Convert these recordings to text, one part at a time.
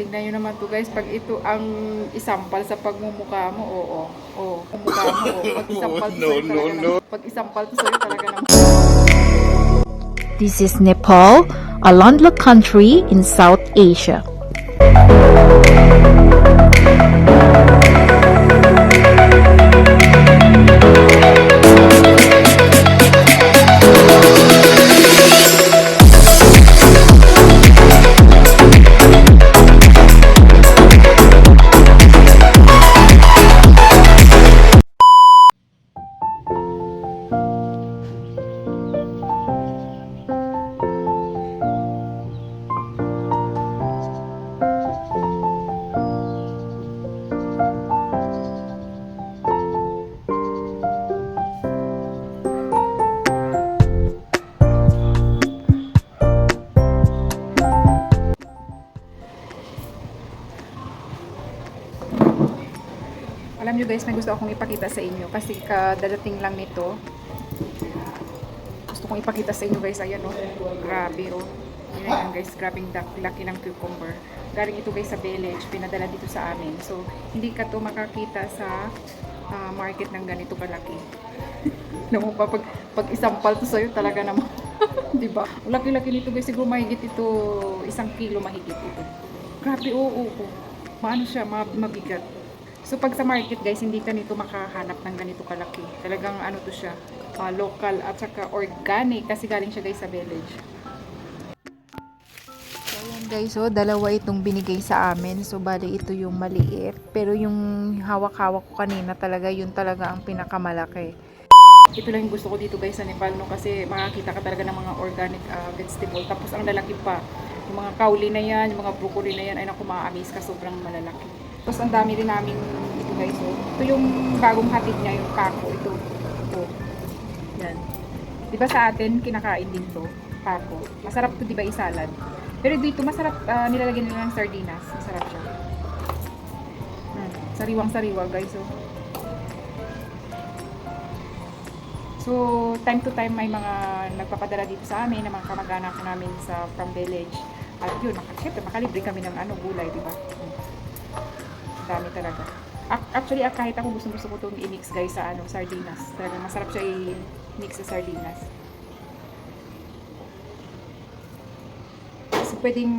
Tingnan nyo naman to guys, pag ito ang isampal sa pagmumukha mo, oo. Oo, mukha mo, oo. Pag isampal to sa'yo talaga naman. Pag isampal to sa'yo talaga naman. This is Nepal, a landlocked country in South Asia. Nyo guys, may gusto akong ipakita sa inyo kasi kadadating lang nito. Gusto kong ipakita sa inyo guys, ayan oh. Grabe oh. Yun na yan guys, grabing dak- laki ng cucumber. Galing ito guys sa village, pinadala dito sa amin. So, hindi ka to makakita sa ah, market ng ganito kalaki. Alam pa, pag, pag isampal to sa'yo talaga naman. Di ba? Laki-laki nito guys, siguro mahigit ito, isang kilo mahigit ito. Grabe, oo, oo, oo. Maano siya, ma- mabigat. So pag sa market guys, hindi ka nito makahanap ng ganito kalaki. Talagang ano to siya, ah, local at saka organic kasi galing siya guys sa village. So ayan guys, so dalawa itong binigay sa amin. So bali ito yung maliit. Pero yung hawak-hawak ko kanina talaga, yun talaga ang pinakamalaki. Ito lang yung gusto ko dito guys sa Nepal no kasi makakita ka talaga ng mga organic ah, vegetable. Tapos ang lalaki pa, yung mga kauli na yan, yung mga broccoli na yan, ay naku ma-amaze ka, sobrang malalaki. Tapos ang dami rin namin ito guys. So, ito yung bagong hatid niya, yung kako. Ito. Ito. Yan. Di ba sa atin, kinakain din to kako. Masarap to di ba isalad? Pero dito, masarap, ah, nilalagyan nila ng sardinas. Masarap siya. Hmm. Sariwang-sariwa guys. So, So, time to time may mga nagpapadala dito sa amin, ng mga kamag-anak namin sa from village. At yun, syempre, makalibre kami ng ano, gulay, di ba? Dami talaga. Ac- Actually, ah, kahit ako gusto gusto ko itong i-mix guys sa ano, sardinas. Talaga masarap siya i-mix sa sardinas. Kasi pwedeng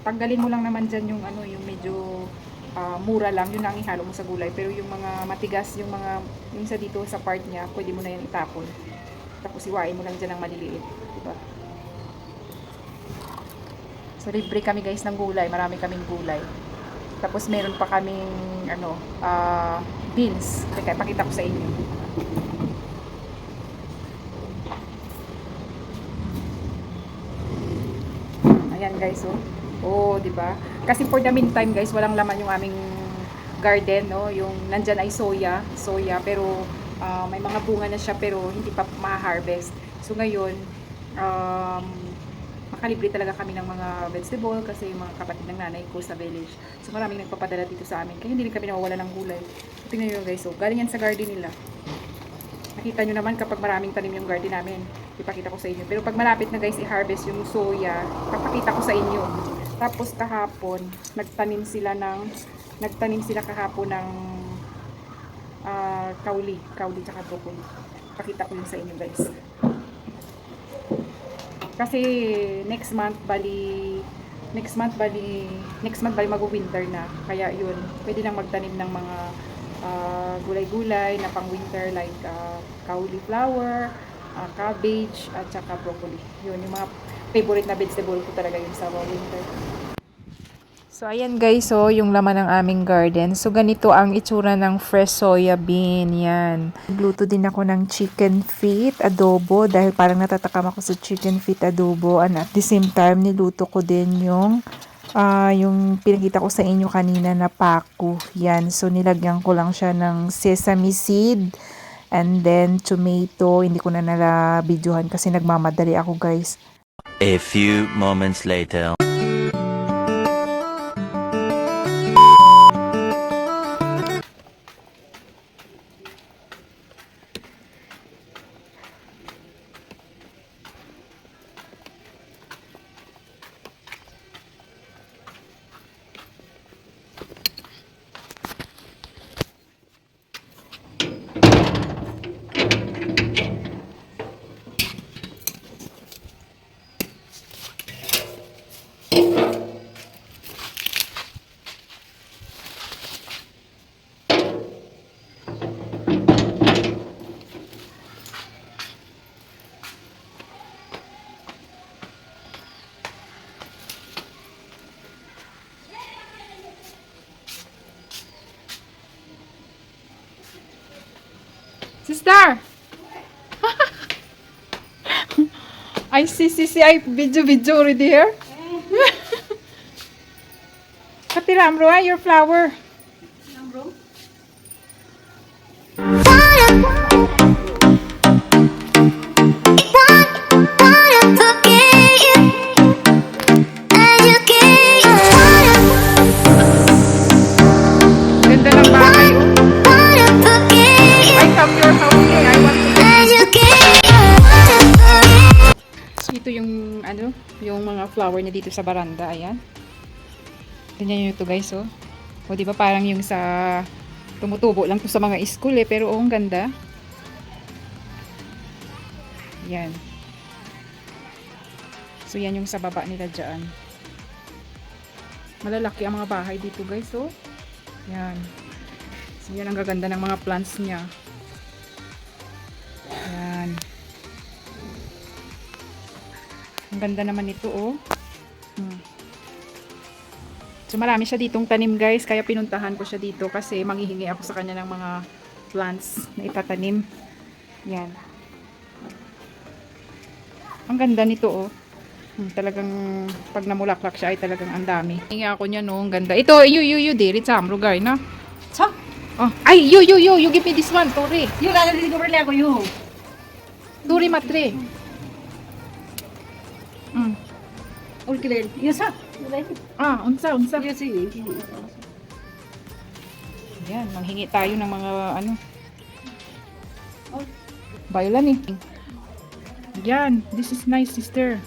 tanggalin mo lang naman dyan yung ano, yung medyo ah, mura lang, yun lang ihalo mo sa gulay. Pero yung mga matigas, yung mga, sa dito sa part niya, pwede mo na yan itapon. Tapos iwain mo lang dyan ng maliliit. Diba? So, libre kami guys ng gulay. Marami kaming gulay. Tapos meron pa kaming ano, ah beans. Teka, pakita ko sa inyo. Ayan guys, oh. Oh, 'di ba? Kasi for the meantime guys, walang laman yung aming garden, no? Yung nandyan ay soya, soya, pero ah, may mga bunga na siya pero hindi pa ma-harvest. So ngayon, um, makalibre talaga kami ng mga vegetable kasi yung mga kapatid ng nanay ko sa village. So maraming nagpapadala dito sa amin. Kaya hindi rin kami nawawala ng gulay. Tingnan nyo guys, so galing yan sa garden nila. Nakita nyo naman kapag maraming tanim yung garden namin. Ipakita ko sa inyo. Pero pag malapit na guys i-harvest yung soya, papakita ko sa inyo. Tapos kahapon, nagtanim sila ng nagtanim sila kahapon ng ah, kauli, kauli tsaka broccoli. Pakita ko yun sa inyo guys. Kasi next month bali next month bali next month bali mag-winter na. Kaya yun, pwede nang magtanim ng mga ah, gulay-gulay na pang winter like ah, cauliflower, ah, cabbage at saka broccoli. Yun yung mga favorite na vegetable ko talaga yun sa winter. So, ayan guys, so, yung laman ng aming garden. So, ganito ang itsura ng fresh soya bean. Yan. Nagluto din ako ng chicken feet adobo dahil parang natatakam ako sa chicken feet adobo. And at the same time, niluto ko din yung ah yung pinakita ko sa inyo kanina na paku. Yan. So, nilagyan ko lang siya ng sesame seed and then tomato. Hindi ko na nala videohan kasi nagmamadali ako guys. A few moments later. Sister! I see, see, see, I video, video already here. Katiram, Roy, your flower. Ganda ito yung, ano, yung mga flower niya dito sa baranda, ayan. Tingnan nyo ito, guys, oh. O, di ba parang yung sa, tumutubo lang to sa mga school, eh. Pero, oh, ang ganda. Yan. So, yan yung sa baba nila dyan. Malalaki ang mga bahay dito, guys, oh. Yan. So, yan ang gaganda ng mga plants niya. Yan. Ang ganda naman nito, oh. Hmm. So, marami siya ditong tanim, guys. Kaya pinuntahan ko siya dito kasi manghihingi ako sa kanya ng mga plants na itatanim. Yan. Ang ganda nito, oh. Hmm, talagang pag namulaklak siya ay talagang ang dami. Hingi ako niya, no. Ang ganda. Ito, yu, yu, yu, diri, samro, guy, na. Sa? Oh. Ay, yu, yu, yu, you give me this one, Tori. Yu, lalaligo rin ako, yu. Tori, matre. Hmm. उल्किले यो छ ah unsa unsa यो si yan manghingi tayo ng mga ano Bayolan eh. Yan, this is nice sister.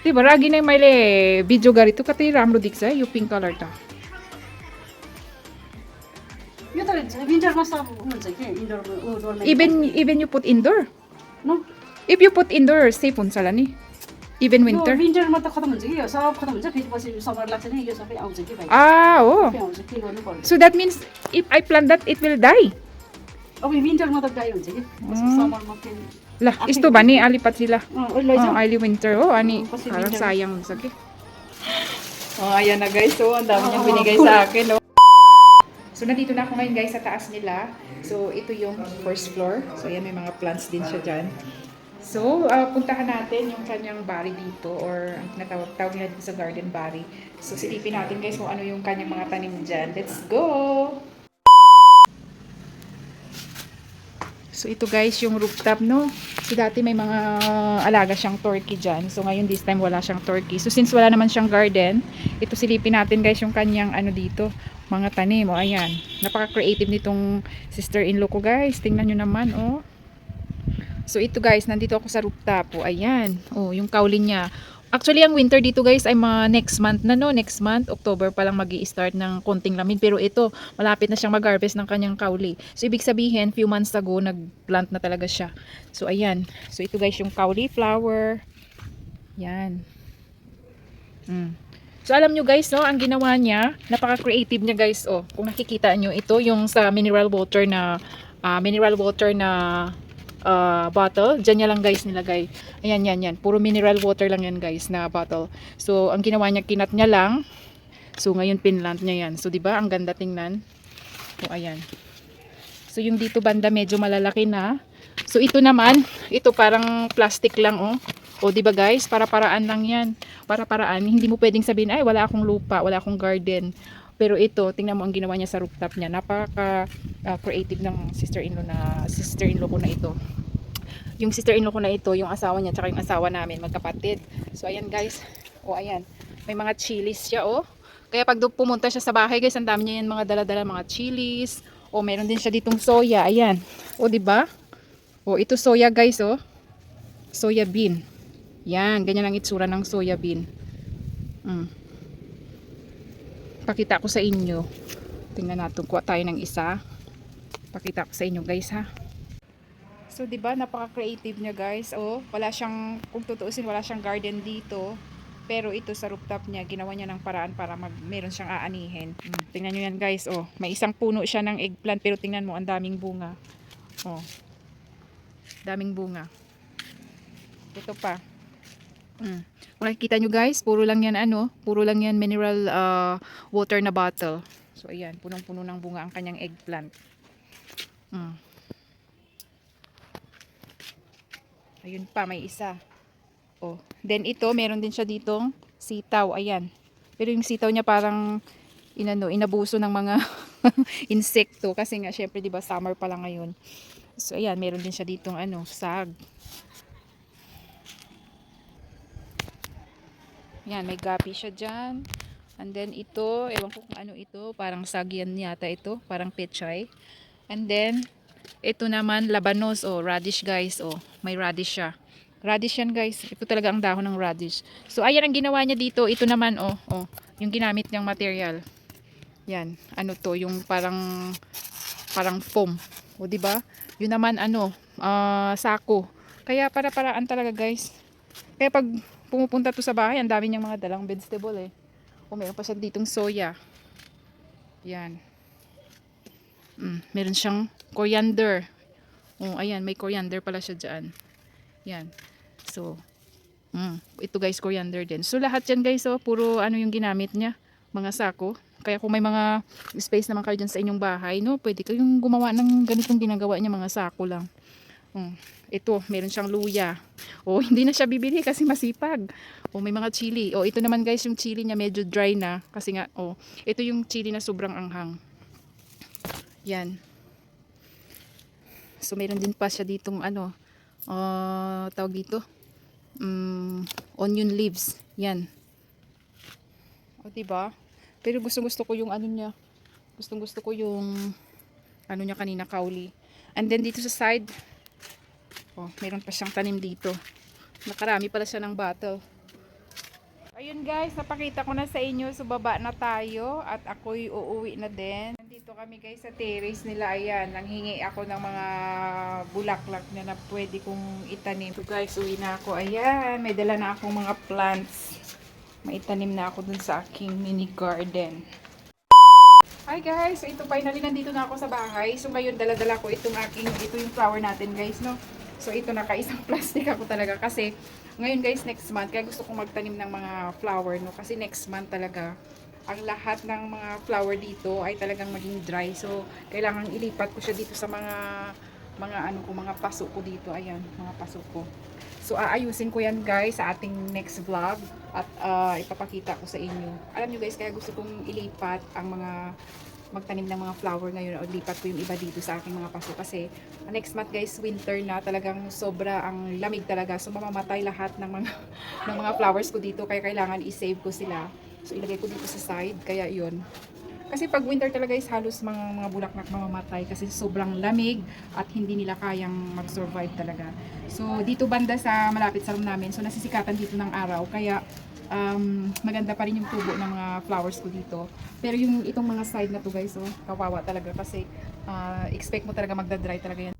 Ti baragi na mayle video garito kati ramro diksa eh, yung pink color ta. Even even you put indoor? No. If you put indoor, safe on sala ni. Eh. Even winter winter मात्र खतम हुन्छ कि सब खतम हुन्छ फेरि पछि समर लाग्छ नि यो सबै आउँछ कि भाइ आ हो आउँछ के गर्नु पर्छ so that means if I plant that it will die अब विन्टरमा त डाई हुन्छ कि समरमा फेरि ल यस्तो भने अलि पछि ल अहिले विन्टर हो अनि साया हुन्छ कि ayan na guys. So, ang dami niyang binigay sa akin. No? So, nandito na ako ngayon guys sa taas nila. So, ito yung first floor. So, ayan may mga plants din siya dyan. So, ah, puntahan natin yung kanyang bari dito or ang tinatawag tawag nila dito sa garden bari. So, silipin natin guys kung ano yung kanyang mga tanim dyan. Let's go! So ito guys, yung rooftop no. So dati may mga alaga siyang turkey dyan. So ngayon this time wala siyang turkey. So since wala naman siyang garden, ito silipin natin guys yung kanyang ano dito, mga tanim. O ayan, napaka-creative nitong sister-in-law ko guys. Tingnan nyo naman oh. So ito guys, nandito ako sa rooftop. O ayan, oh yung kaulin niya. Actually, ang winter dito guys ay mga next month na no. Next month, October pa lang mag start ng konting lamig. Pero ito, malapit na siyang mag-harvest ng kanyang kauli. So, ibig sabihin, few months ago, nag-plant na talaga siya. So, ayan. So, ito guys, yung kauli flower. Yan. Mm. So, alam nyo guys, no, ang ginawa niya, napaka-creative niya guys, oh. Kung nakikita nyo, ito yung sa mineral water na, ah, mineral water na ah, bottle. Diyan niya lang guys nilagay. Ayan, yan, yan. Puro mineral water lang yan guys na bottle. So, ang ginawa niya, kinat niya lang. So, ngayon pinlant niya yan. So, di ba ang ganda tingnan. O, ayan. So, yung dito banda medyo malalaki na. So, ito naman, ito parang plastic lang, oh. O, di ba guys? Para-paraan lang yan. Para-paraan. Hindi mo pwedeng sabihin, ay, wala akong lupa, wala akong garden. Pero ito, tingnan mo ang ginawa niya sa rooftop niya. Napaka ah, creative ng sister-in-law na sister-in-law ko na ito. Yung sister-in-law ko na ito, yung asawa niya, tsaka yung asawa namin, magkapatid. So, ayan guys. O, ayan. May mga chilies siya, oh. Kaya pag pumunta siya sa bahay, guys, ang dami niya yan mga dala-dala, mga chilies. O, meron din siya ditong soya. Ayan. O, di ba? O, ito soya, guys, oh. Soya bean. Yan, ganyan ang itsura ng soya bean. Mm. Pakita ko sa inyo. Tingnan natin, kuha tayo ng isa. Pakita ko sa inyo, guys, ha. So, 'di ba, napaka-creative niya, guys. Oh, wala siyang kung tutuusin, wala siyang garden dito. Pero ito sa rooftop niya, ginawa niya ng paraan para mag meron siyang aanihin. Hmm, tingnan niyo yan, guys. Oh, may isang puno siya ng eggplant pero tingnan mo, ang daming bunga. Oh. Daming bunga. Ito pa. Mm. Kung nakikita nyo guys, puro lang yan ano, puro lang yan mineral uh, water na bottle. So ayan, punong-puno ng bunga ang kanyang eggplant. Mm. Ayun pa, may isa. Oh. Then ito, meron din siya ditong sitaw. Ayan. Pero yung sitaw niya parang inano, inabuso ng mga insekto kasi nga syempre 'di ba summer pa lang ngayon. So ayan, meron din siya ditong ano, sag. Yan, may gapi siya dyan. And then ito, ewan ko kung ano ito, parang sagyan yata ito, parang pechay. And then, ito naman, labanos, oh, radish guys, oh, may radish siya. Radish yan guys, ito talaga ang dahon ng radish. So, ayan ang ginawa niya dito, ito naman, oh, oh, yung ginamit niyang material. Yan, ano to, yung parang, parang foam. O, di ba? Yun naman, ano, ah, sako. Kaya para-paraan talaga guys. Kaya pag pumupunta to sa bahay, ang dami niyang mga dalang vegetable eh. O meron pa siya ditong soya. Yan. Mm, meron siyang coriander. Oh, ayan, may coriander pala siya dyan. Yan. So, mm, ito guys, coriander din. So, lahat yan guys, oh, puro ano yung ginamit niya. Mga sako. Kaya kung may mga space naman kayo dyan sa inyong bahay, no, pwede kayong gumawa ng ganitong ginagawa niya, mga sako lang. Mm. Ito, meron siyang luya. O, hindi na siya bibili kasi masipag. O, may mga chili. O, ito naman guys, yung chili niya medyo dry na. Kasi nga, o, ito yung chili na sobrang anghang. Yan. So, meron din pa siya ditong ano, ah, tawag dito, mm, onion leaves. Yan. O, diba? Pero gusto gusto ko yung ano niya. Gustong gusto ko yung ano niya kanina, kauli. And then dito sa side, oh, meron pa siyang tanim dito. Nakarami pala siya ng bottle. Ayun guys, napakita ko na sa inyo. So baba na tayo at ako'y uuwi na din. Nandito kami guys sa terrace nila. Ayan, nanghingi ako ng mga bulaklak na na pwede kong itanim. So guys, uwi na ako. Ayan, may dala na akong mga plants. Maitanim na ako dun sa aking mini garden. Hi guys! So ito finally nandito na ako sa bahay. So ngayon dala-dala ko itong aking, ito yung flower natin guys, no? So ito nakaisang plastic ako talaga kasi ngayon guys next month kaya gusto kong magtanim ng mga flower no kasi next month talaga ang lahat ng mga flower dito ay talagang maging dry. So kailangan ilipat ko siya dito sa mga mga ano ko mga paso ko dito. Ayan, mga paso ko. So aayusin ko yan guys sa ating next vlog at ah, ipapakita ko sa inyo. Alam nyo guys, kaya gusto kong ilipat ang mga magtanim ng mga flower ngayon o lipat ko yung iba dito sa aking mga paso. Kasi next month guys winter na talagang sobra ang lamig talaga. So mamamatay lahat ng mga ng mga flowers ko dito. Kaya kailangan i-save ko sila. So ilagay ko dito sa side. Kaya yun. Kasi pag winter talaga guys halos mga mga bulaklak mamamatay kasi sobrang lamig at hindi nila kayang mag-survive talaga. So dito banda sa malapit sa room namin. So nasisikatan dito ng araw. Kaya um, maganda pa rin yung tubo ng mga flowers ko dito. Pero yung itong mga side na to guys, oh, kawawa talaga kasi ah, expect mo talaga magda-dry talaga yan.